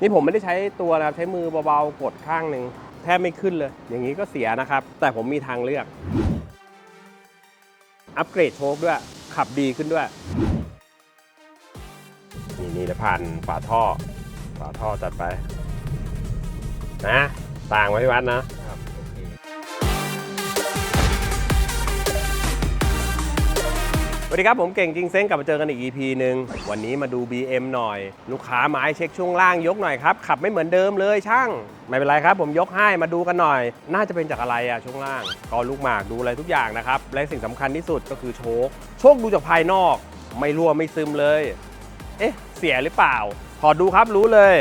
นี่ผมไม่ได้ใช้ตัวนะครับใช้มือเบาๆกดข้างหนึ่งแทบไม่ขึ้นเลย อย่างนี้ก็เสียนะครับ แต่ผมมีทางเลือก อัปเกรดโชคด้วย ขับดีขึ้นด้วย นี่นี่จะผ่านฝาท่อ ฝาท่อจัดไป นะ ต่างไว้ที่วัดนะ สวัสดีครับ ผมเก่งจริงเซ้งกลับมาเจอกันอีก EP หนึ่งวันนี้มาดู BM หน่อย ลูกค้ามาให้เช็คช่วงล่างยกหน่อยครับ ขับไม่เหมือนเดิมเลยช่าง ไม่เป็นไรครับ ผมยกให้มาดูกันหน่อย น่าจะเป็นจากอะไรอะช่วงล่างก็ลูกหมากดูอะไรทุกอย่างนะครับ และสิ่งสำคัญที่สุดก็คือโชคโชคดูจากภายนอก ไม่รั่วไม่ซึมเลย เอ๊ะ เสียหรือเปล่าถอดูครับรู้เลย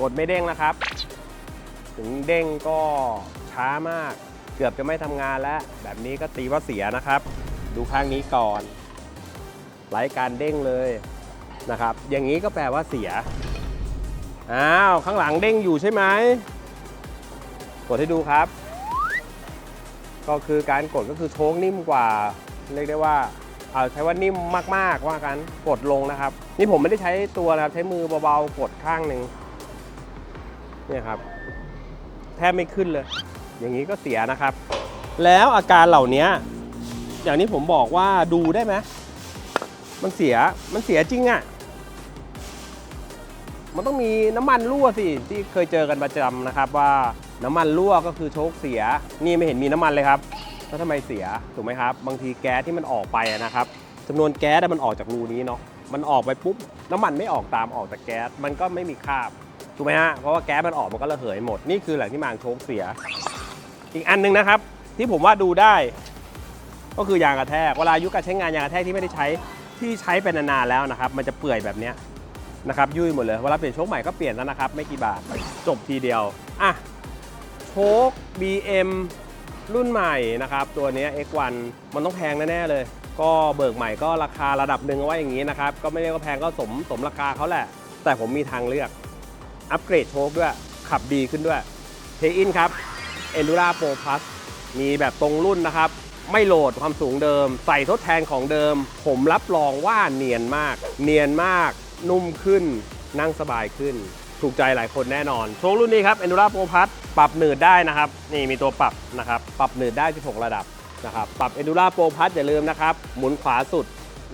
กดไม่เด้งนะครับ ถึงเด้งก็ช้ามาก เกือบจะไม่ทำงานแล้ว แบบนี้ก็ตีว่าเสียนะครับ ดูข้างนี้ก่อนไร้การเด้งเลยนะครับ อย่างนี้ก็แปลว่าเสีย อ้าว ข้างหลังเด้งอยู่ใช่ไหมกดให้ดูครับ ก็คือการกดก็คือโชคนิ่มกว่า เรียกได้ว่าเอาใช้ว่านิ่มมากๆว่ากันกดลงนะครับ นี่ผมไม่ได้ใช้ตัวนะครับ ใช้มือเบาๆกดข้างหนึ่งเนี่ยครับ แทบไม่ขึ้นเลย อย่างนี้ก็เสียนะครับ แล้วอาการเหล่านี้อย่างที่ผมบอกว่าดูได้ไหมมันเสียมันเสียจริงอะ่ะมันต้องมีน้ำมันรั่วสิที่เคยเจอกันประจำนะครับ ว่าน้ำมันรั่วก็คือโชคเสีย นี่ไม่เห็นมีน้ำมันเลยครับแล้วทำไมเสียถูกไหมครับ บางทีแก๊สที่มันออกไปนะครับจำนวนแก๊สมันออกจากรูนี้เนาะมันออกไปปุ๊บน้ำมันไม่ออกตามออกจากแก๊สมันก็ไม่มีคราบถูกไหมฮะเพราะว่าแก๊สมันออกมันก็ระเหยหมดนี่คือแหล่งที่มางโชคเสีย อีกอันหนึงนะครับ ที่ผมว่าดูได้ ก็คือยางกระแทกเวลาอายุการใช้งานยางกระแทกที่ไม่ได้ใช้ที่ใช้เป็นนานๆแล้วนะครับ มันจะเปื่อยแบบนี้นะครับยุ่ยหมดเลยเวลาเปลี่ยนโชคใหม่ก็เปลี่ยนแล้วนะครับ ไม่กี่บาทจบทีเดียวอะโชค BM รุ่นใหม่นะครับ ตัวนี้ X1 มันต้องแพงแน่ๆเลย ก็เบิกใหม่ก็ราคาระดับหนึ่งเอาไว้อย่างนี้นะครับ ก็ไม่เรียกว่าแพงก็สมสมราคาเขาแหละ แต่ผมมีทางเลือก อัปเกรดโชคด้วย ขับดีขึ้นด้วยเทอินครับ Endura Pro Plus มีแบบตรงรุ่นนะครับ ไม่โหลดความสูงเดิม ใส่ทดแทนของเดิม ผมรับรองว่าเนียนมาก เนียนมาก นุ่มขึ้น นั่งสบายขึ้น ถูกใจหลายคนแน่นอน โชครุ่นนี้ครับ Endura Pro Plus ปรับหนืดได้นะครับ นี่มีตัวปรับนะครับ ปรับหนืดได้ 16 ระดับนะครับ ปรับ Endura Pro Plus อย่าลืมนะครับ หมุนขวาสุด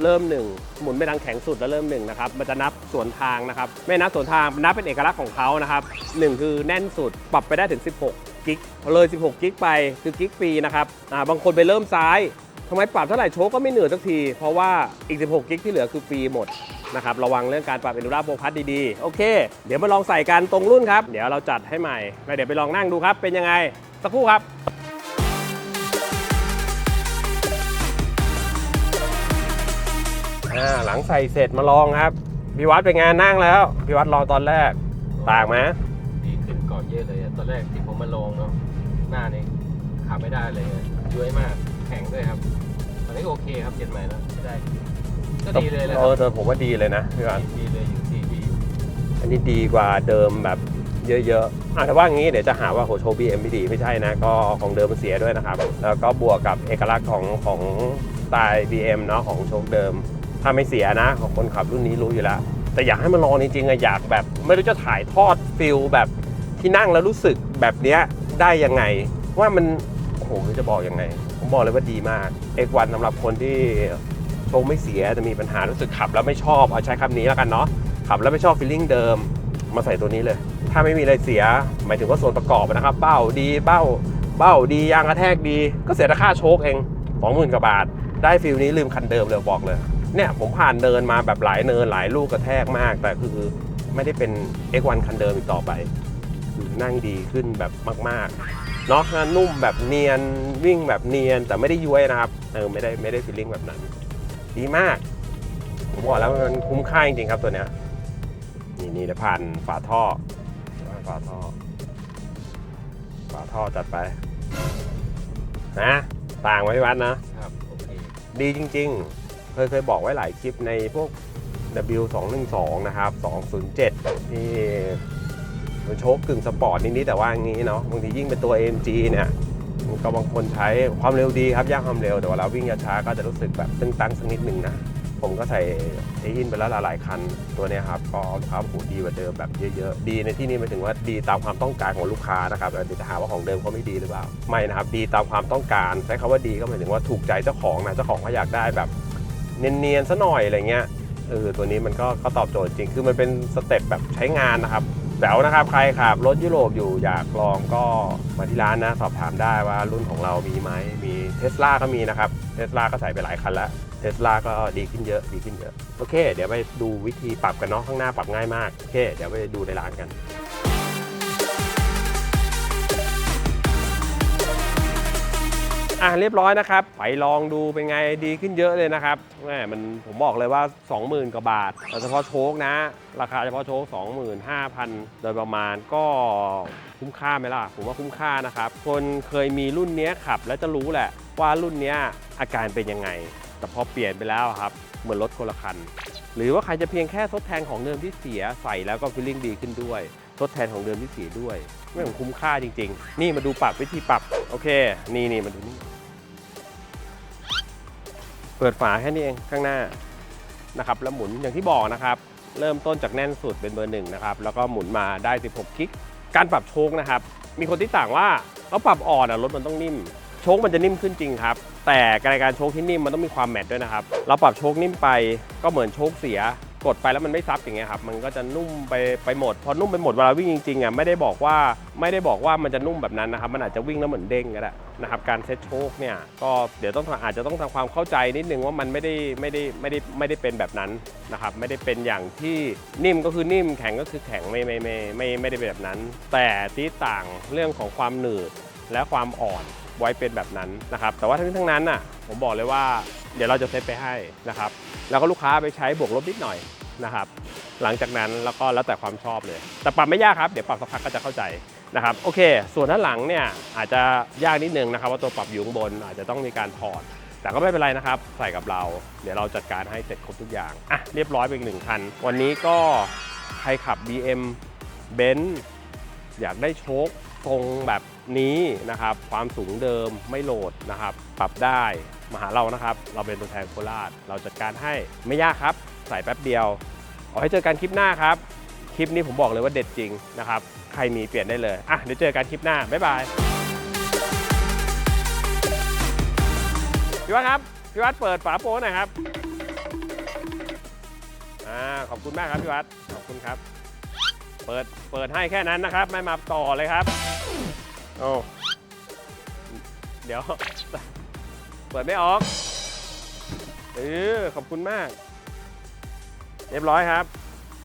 เริ่ม 1 หมุนไปทางแข็งสุดแล้วเริ่ม1นะครับมันจะนับสวนทางนะครับ ไม่นับสวนทางนับเป็นเอกลักษณ์ของเขานะครับ1คือแน่นสุดปรับไปได้ถึง 16 กิกเลย 16 กิกไปคือกิกฟรีนะครับอ่าบางคนไปเริ่มซ้ายทำไมปรับเท่าไหร่โชคก็ไม่เหนื่อยสักที เพราะว่าอีก 16 กิกที่เหลือคือฟรีหมดนะครับระวังเรื่องการปรับ Endura Pro Plus ดีๆ โอเค เดี๋ยวมาลองใส่กันตรงรุ่นครับ เดี๋ยวเราจัดให้ใหม่แล้วเดี๋ยวไปลองนั่งดูครับ เป็นยังไง สักครู่ครับหลังใส่เสร็จมาลองครับพี่วัดเป็นไงานนั่งแล้วพี่วัดลองตอนแรกต่างไหม แรกที่ผมมาลองเนาะหน้านี่ขับไม่ได้เลยอะย้วยมากแข็งด้วยครับตอนนี้ก็โอเคครับเปลี่ยนใหม่แล้วไม่ได้ ก็ดีเลยแหละคเอรัอบแต่ผมว่าดีเลยนะพี่วัดดีเลยอยู่ที่ดีอันนี้ดีกว่าเดิมแบบเยอะๆอะแต่ว่างี้เดี๋ยวจะหาว่าโหโชบีเอ็มไม่ดีไม่ใช่นะ ก็ของเดิมมันเสียด้วยนะครับ แล้วก็บวกกับเอกลักษณ์ของของสไตล์ BM เนาะของโชคเดิม ถ้าไม่เสียนะ ของคนขับรุ่นนี้รู้อยู่แล้ว แต่อยากให้มันลองจริงๆอะอยากแบบ ไม่รู้จะถ่ายทอดฟิลแบบ ที่นั่งแล้วรู้สึกแบบเนี้ยได้ยังไง ว่ามันโอ้โหจะบอกยังไง ผมบอกเลยว่าดีมาก X1 สำหรับคนที่โชคไม่เสียแต่มีปัญหารู้สึกขับแล้วไม่ชอบเอาใช้คำนี้แล้วกันเนาะขับแล้วไม่ชอบฟีลลิ่งเดิมมาใส่ตัวนี้เลย ถ้าไม่มีอะไรเสีย หมายถึงว่าส่วนประกอบนะครับเบ้าดีเบ้าเบ้าดียางกระแทกดี ก็เสียแต่ค่าโชคเองสองหมื่นกว่าบาท ได้ฟิลนี้ลืมคันเดิมเลยบอกเลย เนี่ยผมผ่านเดินมาแบบหลายเนินหลายลูกกระแทกมาก แต่คือไม่ได้เป็น X1 คันเดิมอีกต่อไป คือนั่งดีขึ้นแบบมากๆเนาะนุ่มแบบเนียนวิ่งแบบเนียนแต่ไม่ได้ย้วยนะครับเออไม่ได้ไม่ได้ฟีลลิ่งแบบนั้น ดีมาก ผมบอกแล้วมันคุ้มค่าจริงๆครับตัวเนี้ยนี่นี่เดี๋ยวผ่านฝาท่อฝาท่อฝาท่อจัดไปนะต่างไว้พี่วัดนะครับโอเคดีจริง ๆ เคยเคยบอกไว้หลายคลิปในพวก W212 นะครับ 207 ที่มัน โชคกึ่งสปอร์ตนิดๆแต่ว่าอย่างนี้เนาะบางทียิ่งเป็นตัว AMG เนี่ยก็บางคนใช้ความเร็วดีครับย่างความเร็วแต่เวลาวิ่งช้าก็จะรู้สึกแบบตึงตังสักนิดหนึ่งนะผมก็ใส่เอฮินไปแล้วหลายคันตัวนี้ครับก็ค้าบอกโอ้โหดีกว่าเดิมแบบเยอะๆ ดีในที่นี้หมายถึงว่าดีตามความต้องการของลูกค้านะครับเดี๋ยวจะหาว่าของเดิมเขาไม่ดีหรือเปล่าไม่นะครับดีตามความต้องการใช้คำว่าดีก็หมายถึงว่าถูกใจเจ้าของนะเจ้าของเขาอยากได้แบบเนียนๆซะหน่อยอะไรเงี้ยเออตัวนี้มันก็ก็ตอบโจทย์จริงคือมันเป็นสเต็ปแบบใช้งานนะครับ แจ๋วนะครับ ใครขับรถยุโรปอยู่อยากลองก็มาที่ร้านนะ สอบถามได้ว่ารุ่นของเรามีไหมมีเทสลาก็มีนะครับเทสลาก็ใส่ไปหลายคันแล้วเทสลาก็ดีขึ้นเยอะดีขึ้นเยอะ โอเค เดี๋ยวไปดูวิธีปรับกันเนาะข้างหน้าปรับง่ายมาก โอเค เดี๋ยวไปดูในร้านกัน อะเรียบร้อยนะครับ ไปลองดูเป็นไงดีขึ้นเยอะเลยนะครับแหมมันผมบอกเลยว่า 20,000 กว่าบาทแต่เฉพาะโชคนะ ราคาเฉพาะโชค25,000 โดยประมาณก็คุ้มค่าไหมล่ะ ผมว่าคุ้มค่านะครับ คนเคยมีรุ่นนี้ขับ แล้วจะรู้แหละว่ารุ่นนี้อาการเป็นยังไง แต่พอเปลี่ยนไปแล้วครับ เหมือนรถคนละคัน หรือว่าใครจะเพียงแค่ทดแทนของเดิมที่เสียใส่แล้วก็ฟีลลิ่งดีขึ้นด้วย ทดแทนของเดิมที่เสียด้วยไม่งคุ้มค่าจริง ๆ นี่มาดูปรับวิธีปรับ โอเค นี่นี่มาดูนี่ เปิดฝาแค่นี้เองข้างหน้านะครับแล้วหมุนอย่างที่บอกนะครับ เริ่มต้นจากแน่นสุดเป็นเบอร์หนึ่งนะครับแล้วก็หมุนมาได้ 16คลิก การปรับโชคนะครับ มีคนที่ต่างว่าเราปรับอ่อนอะรถมันต้องนิ่ม โชคมันจะนิ่มขึ้นจริงครับ แต่การการโชคที่นิ่มมันต้องมีความแมทด้วยนะครับ เราปรับโชคนิ่มไปก็เหมือนโชคเสีย กดไปแล้วมันไม่ซับอย่างเงี้ยครับมันก็จะนุ่มไปไปหมดพอนุ่มไปหมดเวลาวิ่งจริงๆอะไม่ได้บอกว่าไม่ได้บอกว่ามันจะนุ่มแบบนั้นนะครับมันอาจจะวิ่งแล้วเหมือนเด้งก็ได้นะครับการเซ็ตโชคเนี่ยก็เดี๋ยวต้องอาจจะต้องทำความเข้าใจนิดนึงว่ามันไม่ได้ไม่ได้ไม่ได้ไม่ได้เป็นแบบนั้นนะครับไม่ได้เป็นอย่างที่นิ่มก็คือนิ่มแข็งก็คือแข็งไม่ไม่ไม่ไม่ไม่ได้เป็นแบบนั้น แต่ที่ต่างเรื่องของความหนืดและความอ่อนไว้เป็นแบบนั้นนะครับแต่ว่าทั้งทั้งนั้นน่ะผมบอกเลยว่าเดี๋ยวเราจะเซตไปให้นะครับ แล้วก็ลูกค้าไปใช้บวกลบนิดหน่อยนะครับ หลังจากนั้นแล้วก็แล้วแต่ความชอบเลย แต่ปรับไม่ยากครับ เดี๋ยวปรับสักพักก็จะเข้าใจนะครับ โอเค ส่วนด้านหลังเนี่ยอาจจะยากนิดนึงนะครับว่าตัวปรับอยู่ข้างบนอาจจะต้องมีการถอด แต่ก็ไม่เป็นไรนะครับ ใส่กับเรา เดี๋ยวเราจัดการให้เสร็จครบทุกอย่าง อะ เรียบร้อยไปอีกหนึ่งคัน วันนี้ก็ใครขับ BM b e n z อยากได้โชคทรงแบบนี้นะครับ ความสูงเดิมไม่โหลดนะครับ ปรับได้ มาหาเรานะครับ เราเป็นตัวแทนโคราช เราจัดการให้ไม่ยากครับ ใส่แป๊บเดียว เอาให้เจอกันคลิปหน้าครับ คลิปนี้ผมบอกเลยว่าเด็ดจริงนะครับ ใครมีเปลี่ยนได้เลย อะ เดี๋ยวเจอกันคลิปหน้า บ๊ายบายพี่วัดครับ พี่วัดเปิดฝาโป้หน่อยครับ อ่า ขอบคุณมากครับพี่วัด ขอบคุณครับ เปิด เปิดให้แค่นั้นนะครับ ไม่มาต่อเลยครับ โอ้ เดี๋ยว เปิดไม่ออกเออขอบคุณมาก เรียบร้อยครับ